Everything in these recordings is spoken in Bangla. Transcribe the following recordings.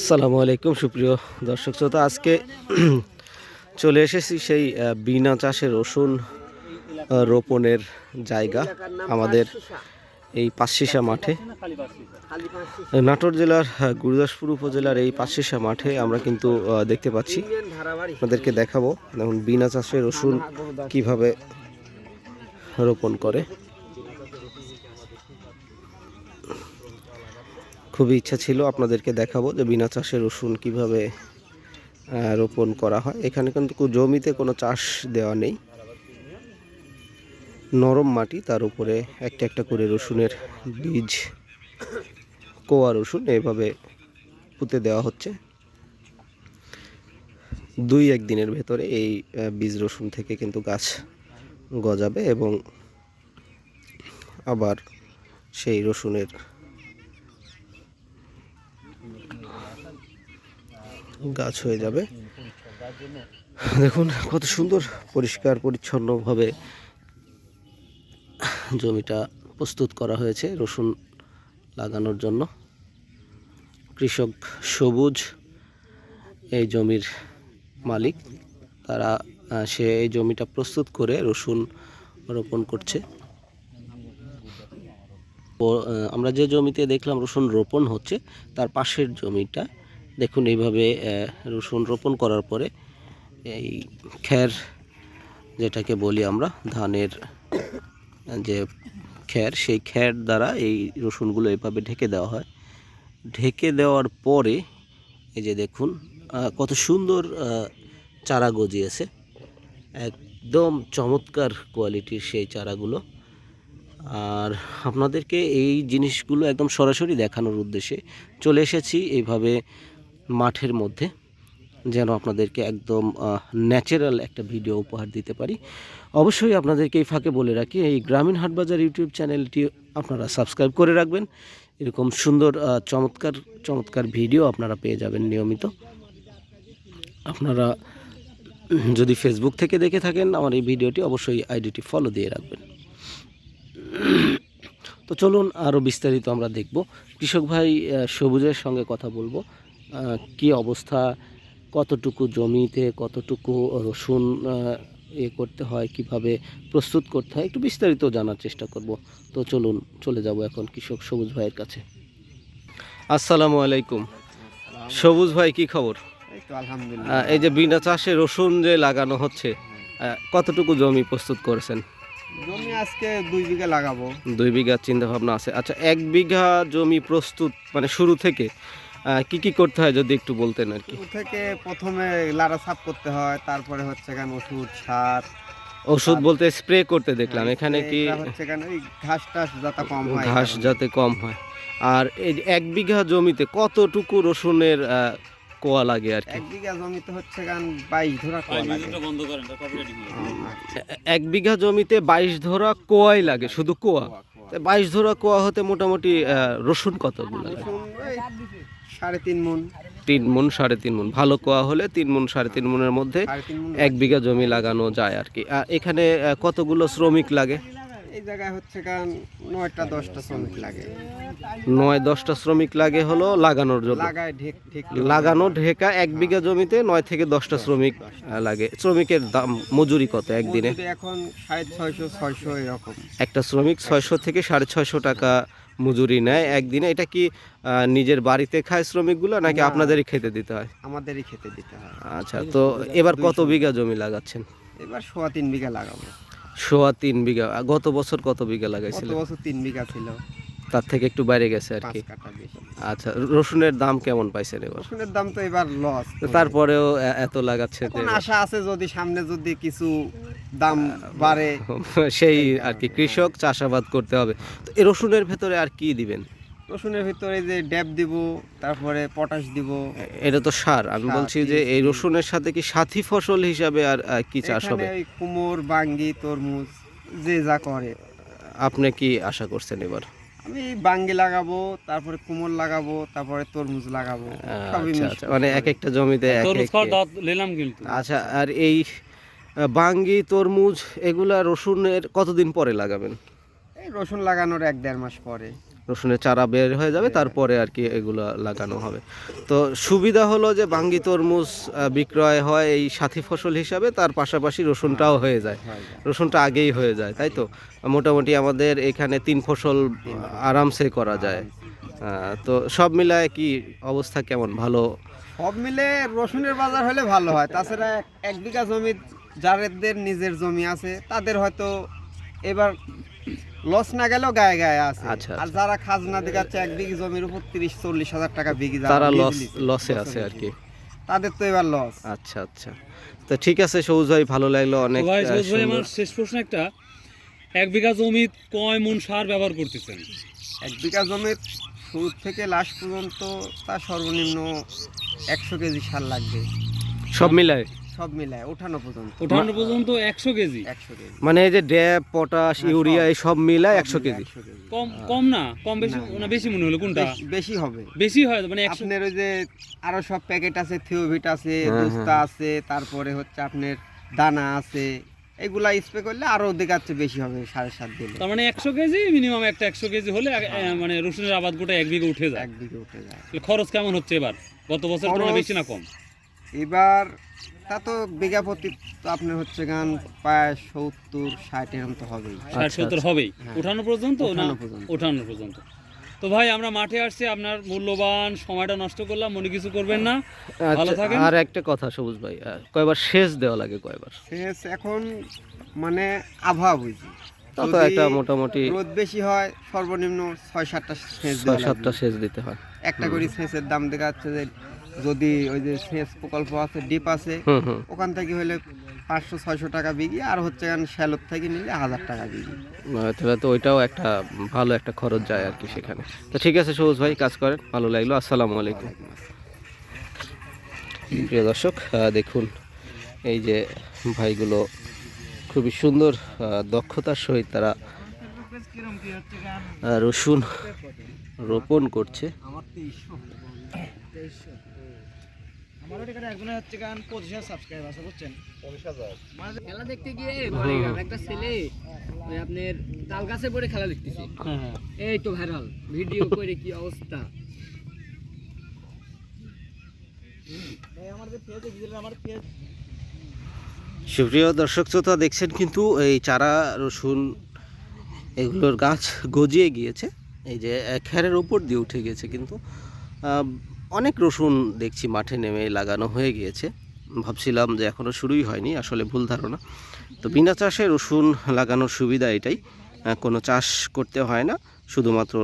আসসালামু আলাইকুম, সুপ্রিয় দর্শক শ্রোতা। আজকে চলে এসেছি সেই বিনা চাষে রসুন রোপণের জায়গা আমাদের এই পাঁচশিসা মাঠে। নাটোর জেলার গুরুদাসপুর উপজেলার এই পাঁচশিসা মাঠে আমরা কিন্তু দেখতে পাচ্ছি। আপনাদেরকে দেখাবো, দেখুন, বিনা চাষে রসুন কীভাবে রোপণ করে। খুবই ইচ্ছা ছিল আপনাদেরকে দেখাবো যে বিনা চাষে রসুন কীভাবে রোপণ করা হয়। এখানে কিন্তু জমিতে কোনো চাষ দেওয়া নেই। নরম মাটি, তার উপরে একটা একটা করে রসুনের বীজ, কোয়া রসুন এইভাবে পুঁতে দেওয়া হচ্ছে। দুই এক দিনের ভেতরে এই বীজ রসুন থেকে কিন্তু গাছ গজাবে এবং আবার সেই রসুনের গাছ হয়ে যাবে। দেখুন, কত সুন্দর, পরিষ্কার, পরিচ্ছন্নভাবে জমিটা প্রস্তুত করা হয়েছে রসুন লাগানোর জন্য। কৃষক সবুজ এই জমির মালিক। তারা সে এই জমিটা প্রস্তুত করে রসুন রোপণ করছে। আমরা যে জমিতে দেখলাম রসুন রোপণ হচ্ছে, তার পাশের জমিটা দেখুন, এইভাবে রসুন রোপণ করার পরে এই খ্যার যেটাকে বলি আমরা, ধানের যে খ্যার সেই খ্যার দ্বারা এই রসুনগুলো এভাবে ঢেকে দেওয়া হয়। ঢেকে দেওয়ার পরে এই যে দেখুন কত সুন্দর চারা গজিয়েছে। একদম চমৎকার কোয়ালিটির সেই চারাগুলো। আর আপনাদেরকে এই জিনিসগুলো একদম সরাসরি দেখানোর উদ্দেশ্যে চলে এসেছি। এইভাবে মাঠের মধ্যে, যেন আপনাদেরকে একদম ন্যাচারাল একটা ভিডিও উপহার দিতে পারি। অবশ্যই আপনাদেরকে এই ফাঁকে বলে রাখি, এই গ্রামীণ হাটবাজার ইউটিউব চ্যানেলটি আপনারা সাবস্ক্রাইব করে রাখবেন। এরকম সুন্দর চমৎকার চমৎকার ভিডিও আপনারা পেয়ে যাবেন নিয়মিত। আপনারা যদি ফেসবুক থেকে দেখে থাকেন, আমার এই ভিডিওটি অবশ্যই আইডিটি ফলো দিয়ে রাখবেন। তো চলুন আরও বিস্তারিত আমরা দেখব। কৃষক ভাই সবুজের সঙ্গে কথা বলব। কি অবস্থা? কতটুকু জমিতে কতটুকু রসুন এ করতে হয় কীভাবে প্রস্তুত করতে হয় একটু বিস্তারিত জানার চেষ্টা করব। তো চলুন চলে যাব এখন কৃষক সবুজ ভাইয়ের কাছে। আসসালামু আলাইকুম। সবুজ ভাই কি খবর? এই আলহামদুলিল্লাহ। এই যে বিনা চাষে রসুন যে লাগানো হচ্ছে কতটুকু জমি প্রস্তুত করেছেন? জমি আজকে দুই বিঘা লাগাবো। দুই বিঘা চিন্তা ভাবনা আছে। আচ্ছা এক বিঘা জমি প্রস্তুত মানে শুরু থেকে কি কি করতে হয় যদি একটু বলতেন আর কি? থেকে প্রথমে লাড়া সাফ করতে হয় তারপরে হচ্ছে কেন ওষুধ সার। ওষুধ বলতে স্প্রে করতে দেখলাম এখানে কি হচ্ছে কেন ওই ঘাস টাস যাতে কম হয় ঘাস যাতে কম হয়। আর এই এক বিঘা জমিতে কতটুকু রসুনের কোয়া লাগে আর কি? এক বিঘা জমিতে হচ্ছে কেন বাইশ ধরা কম লাগে। এক বিঘা জমিতে বাইশ ধরা কোয়াই লাগে শুধু কোয়া? বাইশ ধরা কোয়া হতে মোটামুটি রসুন কতগুলো লাগে? সাড়ে তিন মন। তিন মন সাড়ে তিন মন। ভালো কোয়া হলে তিন মন সাড়ে তিন মনের মধ্যে এক বিঘা জমি লাগানো যায় আর কি। এখানে কতগুলো শ্রমিক লাগে? এই জায়গায় হচ্ছে কারণ নয়টা দশটা শ্রমিক লাগে। নয় দশটা শ্রমিক লাগে হলো লাগানোর জন্য। লাগানো ঢেকা এক বিঘা জমিতে নয় থেকে দশটা শ্রমিক লাগে। শ্রমিকের দাম মজুরি কত একদিনে? এখন সাড়ে ছয়শো ছয়শো এরকম। একটা শ্রমিক ছয়শো থেকে সাড়ে ছয়শো টাকা মজুরি নেয় একদিনে? এটা কি নিজের বাড়িতে খায় শ্রমিকগুলো নাকি আপনাদেরই খেতে দিতে হয়? আমাদেরই খেতে দিতে হয়। আচ্ছা তো এবার কত বিঘা জমি লাগাচ্ছেন? এবার সোয়া তিন বিঘা লাগাবো। সোয়া তিন বিঘা। গত বছর কত বিঘা গত বছর তিন বিঘা ছিল। তার থেকে একটু বাইরে গেছে আর কি। আচ্ছা রসুনের দাম কেমন পাইছেন এবার? রসুনের দাম তো এবার লস তারপরেও এত লাগাচ্ছে যে আশা আছে যদি সামনে যদি কিছু দাম বাড়ে। সেই আর কি কৃষক চাষাবাদ করতে হবে। তো এই রসুনের ভেতরে আর কি দিবেন? রসুনের ভিতরে যে ড্যাব দিব তারপরে পটাশ দিব। এটা তো সার। আমি বলছি যে এই রসুনের সাথে কি সাথী ফসল হিসাবে আর কি চাষ হবে? কুমোর বাঙ্গি তরমুজ যে যা করে। আপনি কি আশা করছেন এবার? আমি বাঙ্গি লাগাবো তারপরে কুমোর লাগাবো তারপরে তরমুজ লাগাবো আচ্ছা আচ্ছা মানে এক একটা জমিতে নিলাম কিন্তু। আচ্ছা আর এই বাঙ্গি তরমুজ এগুলা রসুনের কতদিন পরে লাগাবেন? এই রসুন লাগানোর এক দেড় মাস পরে। রসুনের চারা বের হয়ে যাবে তারপরে আর কি এগুলো লাগানো হবে। তো সুবিধা হলো যে বাঙ্গি তরমুজ বিক্রয় হয় এই সাথী ফসল হিসাবে তার পাশাপাশি রসুনটাও হয়ে যায়। রসুনটা আগেই হয়ে যায় তাই তো? মোটামুটি আমাদের এখানে তিন ফসল আরামসে করা যায়। তো সব মিলায় কি অবস্থা কেমন? ভালো? সব মিলে রসুনের বাজার হলে ভালো হয়। তাছাড়া এক- এক বিঘা জমি যাদের নিজের জমি আছে তাদের হয়তো এবার লস না গেলেও গায়ে গায়ে আছে। আচ্ছা, আর যারা খাজনা দেখাচ্ছে এক বিঘি জমির উপর তিরিশ চল্লিশ হাজার টাকা বিঘি যারা তারা লস লসে আছে আর কি। তাদের তো এবার লস আচ্ছা আচ্ছা। তো ঠিক আছে সৌজ ভাই ভালো লাগল অনেক ভাই আহ, ভাই আমার শেষ প্রশ্ন একটা। এক বিঘা জমি কয় মন সার ব্যবহার করতেছেন? এক বিঘা জমির শুরু থেকে লাস্ট পর্যন্ত তার সর্বনিম্ন একশো কেজি সার লাগবে। সব মিলায়? সব মিলায় ওঠানো পর্যন্ত। ওঠানো পর্যন্ত একশো কেজি? একশো কেজি। মানে এই যে ড্যাব পটাশ হ্যাঁ, ইউরিয়া এই সব মিলায় একশো কেজি? 100 কেজি। কম কম না? কম বেশি না, বেশি মনে হলো কোনটা? বেশি- হবে। বেশি হয় মানে আপনার ওই যে আরও সব প্যাকেট আছে থিওভিট আছে হ্যাঁ, দুস্তা আছে তারপরে হচ্ছে আপনার দানা আছে এগুলা স্প্রে করলে আরও দেখাচ্ছে বেশি হবে সাড়ে সাত দিলে। তার মানে একশো কেজি মিনিমাম একটা একশো কেজি হলে মানে রসুনের আবাদ গোটা এক বিঘা উঠে যায়। এক দিকে উঠে যায়। খরচ কেমন হচ্ছে এবার? গত বছর তুলনায় বেশি না কম? এবার তা তো বিঘা প্রতি তো আপনার হচ্ছে গান প্রায় সত্তর ষাট এরকম তো হবেই। ষাট আচ্ছা, সত্তর হবেই? ওঠানো পর্যন্ত না? ওঠানো পর্যন্ত। তো ভাই আমরা মাঠে আসছি আপনার মূল্যবান সময়টা নষ্ট করলাম মনে কিছু করবেন না। ভালো আচ্ছা, থাকেন। আর একটা কথা সবুজ ভাই কয়বার সেচ দেওয়া লাগে কয়বার? সেচ এখন মানে আবহাওয়া বুঝি। তা তো যদি একটা মোটামুটি রোদ বেশি হয় সর্বনিম্ন ছয় সাতটা সেচ ছয় দেওয়া সাতটা। সেচ দিতে হয়। একটা করে সেচের দাম দেখা যাচ্ছে যে যদি ওই যে সেচ প্রকল্প আছে ডিপ আছে ওখান থেকে হলে পাঁচশো ছয়শো টাকা বিঘি আর হচ্ছে গান শ্যালোর থেকে নিলে হাজার টাকা বিঘি তাহলে তো ওইটাও একটা ভালো একটা খরচ যায় আর কি সেখানে। তো ঠিক আছে সবুজ ভাই কাজ করেন ভালো লাগল আসসালামু আলাইকুম। প্রিয় দর্শক দেখুন এই যে ভাইগুলো খুবই সুন্দর দক্ষতার সহিত তারা রসুন রোপণ করছে। খেলা দেখতে গিয়ে একটা ছেলে ওই আপনার তাল গাছে পড়ে খেলা দেখতেছে। এই তো ভাইরাল ভিডিও করে কি অবস্থা? সুপ্রিয় দর্শক শ্রোতা দেখছেন কিন্তু এই চারা রসুন এগুলোর গাছ গজিয়ে গিয়েছে। এই যে আহ, খ্যারের উপর দিয়ে উঠে গিয়েছে কিন্তু। অনেক রসুন দেখছি মাঠে নেমে লাগানো হয়ে গিয়েছে। ভাবছিলাম যে এখনও শুরুই হয়নি আসলে ভুল ধারণা। তো বিনা চাষে রসুন লাগানোর সুবিধা এটাই। কোনো চাষ করতে হয় না শুধুমাত্র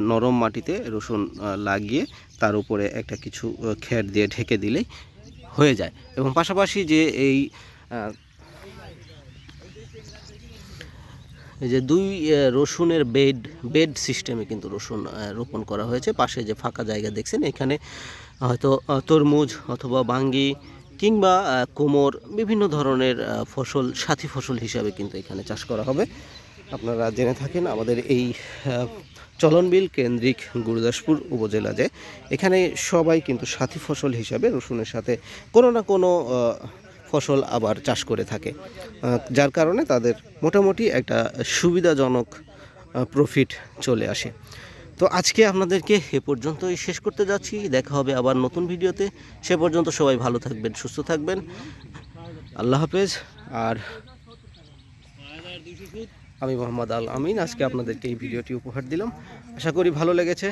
নরম মাটিতে রসুন লাগিয়ে তার উপরে একটা কিছু আহ, দিয়ে ঢেকে দিলেই হয়ে যায়। এবং পাশাপাশি যে এই এই যে দুই রসুনের বেড বেড সিস্টেমে কিন্তু রসুন রোপণ করা হয়েছে। পাশে যে ফাঁকা জায়গা দেখছেন, এখানে হয়তো তরমুজ অথবা বাঙ্গি কিংবা কোমর বিভিন্ন ধরনের ফসল, সাথী ফসল হিসাবে কিন্তু এখানে চাষ করা হবে। আপনারা জেনে থাকেন, আমাদের এই চলনবিল কেন্দ্রিক গুরুদাসপুর উপজেলা যে, এখানে সবাই কিন্তু সাথী ফসল হিসাবে রসুনের সাথে কোনো না কোনো ফসল আবার চাষ করে থাকে। যার কারণে তাদের মোটামুটি একটা সুবিধাজনক প্রফিট চলে আসে। তো আজকে আপনাদেরকে এ পর্যন্তই শেষ করতে যাচ্ছি। দেখা হবে আবার নতুন ভিডিওতে। সে পর্যন্ত সবাই ভালো থাকবেন, সুস্থ থাকবেন। আল্লাহ হাফেজ। আর আমি মোহাম্মদ আল আমিন। আজকে আপনাদেরকে এই ভিডিওটি উপহার দিলাম। আশা করি ভালো লেগেছে।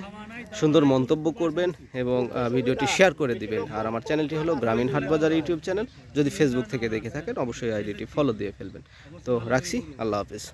সুন্দর মন্তব্য করবেন এবং ভিডিওটি শেয়ার করে দিবেন। আর আমার চ্যানেলটি হলো গ্রামীণ হাটবাজার ইউটিউব চ্যানেল। যদি ফেসবুক থেকে দেখে থাকেন, অবশ্যই আইডিটি ফলো দিয়ে ফেলবেন। তো রাখছি। আল্লাহ হাফেজ।